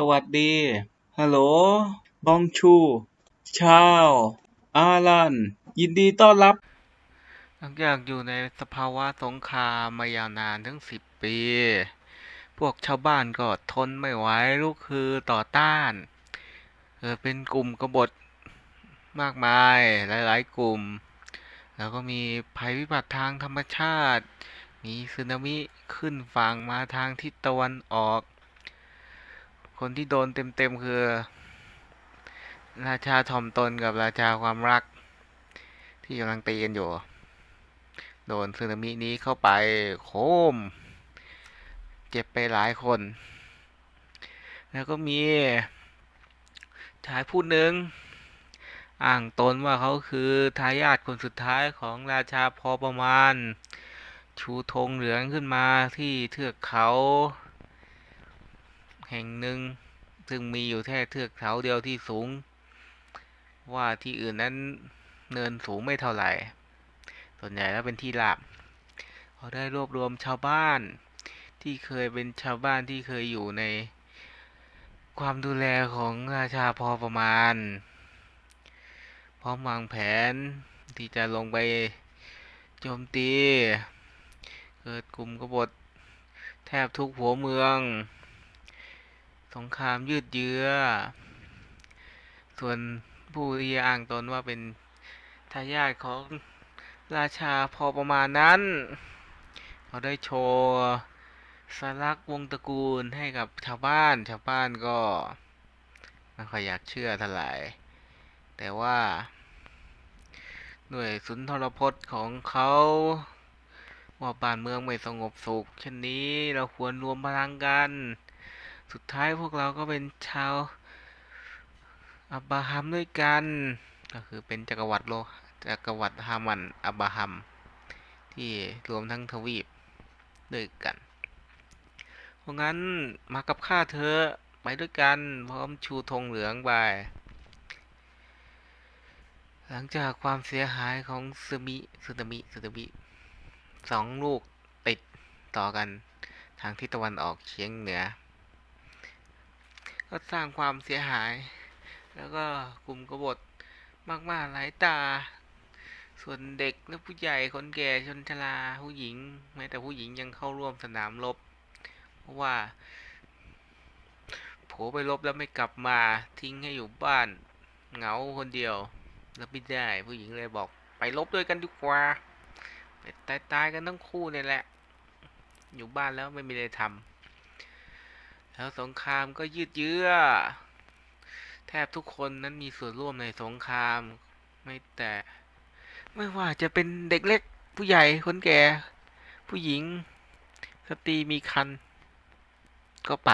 สวัสดี ฮัลโหล บองชู ชาว อารัน ยินดีต้อนรับ หลังจากอยู่ในสภาวะสงครามมายาวนานถึงสิบปี พวกชาวบ้านก็ทนไม่ไหวลุกคือต่อต้านเกิดเป็นกลุ่มกบฏมากมายหลาย ๆ กลุ่ม แล้วก็มีภัยพิบัติทางธรรมชาติ มีสึนามิขึ้นฝั่งมาทางทิศตะวันออก คนที่โดนเต็มๆคือ ราชาทอมตนกับราชาความรัก ที่กำลังตีกันอยู่ โดนสึนามินี้เข้าไปโคม เจ็บไปหลายคน แล้วก็มีชายผู้หนึ่งอ้างตนว่าเขาคือทายาทคนสุดท้ายของราชาพอประมาณ ชูธงเหลืองขึ้นมาที่เทือกเขา แห่งหนึ่ง ซึ่งมีอยู่แค่เทือกเขาเดียวที่สูง ว่าที่อื่นนั้นเนินสูงไม่เท่าไหร่ ส่วนใหญ่แล้วเป็นที่ราบเขาได้รวบรวมชาวบ้านที่เคยเป็นชาวบ้านที่เคยอยู่ในความดูแลของราชาพอประมาณ พร้อมวางแผนที่จะลงไปโจมตี เกิดกลุ่มกบฏแทบทุกหัวเมือง สงครามยืดเยื้อ ส่วนผู้ที่อ้างตนว่าเป็นทายาทของราชาพอประมาณนั้น เขาได้โชว์สลักวงศ์ตระกูลให้กับชาวบ้าน ชาวบ้านก็ไม่ค่อยอยากเชื่อเท่าไหร่ แต่ว่าหน่วยสุนทรพจน์ของเขาว่าบ้านเมืองไม่สงบสุขเช่นนี้เราควรรวมพลังกัน สุดท้ายพวกเราก็เป็นชาวอับราฮัมด้วยกัน ก็คือเป็นจักรวรรดิโลจักรวรรดิฮามันอับราฮัม ที่รวมทั้งทวีปด้วยกัน เพราะงั้นมากับข้าเธอไปด้วยกันพร้อมชูธงเหลืองไปหลังจากความเสียหายของสึมิสึนามิสึนามิสองลูกติดต่อกันทางทิศตะวันออกเฉียงเหนือ ก็สร้างความเสียหาย แล้วก็กลุ่มกบฏมากๆหลายตา ส่วนเด็กและผู้ใหญ่คนแก่ชนชราผู้หญิง แม้แต่ผู้หญิงยังเข้าร่วมสนามรบ เพราะว่าโผไปรบแล้วไม่กลับมาทิ้งให้อยู่บ้านเหงาคนเดียวรับไม่ได้ผู้หญิงเลยบอกไปรบด้วยกันดีกว่าไปตายตายๆกันทั้งคู่เนี่ยแหละ อยู่บ้านแล้วไม่มีอะไรทำ แล้วสงครามก็ยืดเยื้อ แทบทุกคนนั้นมีส่วนร่วมในสงคราม ไม่แต่ ไม่ว่าจะเป็นเด็กเล็ก ผู้ใหญ่คนแก่ ผู้หญิงสตรีมีคัน ก็ไป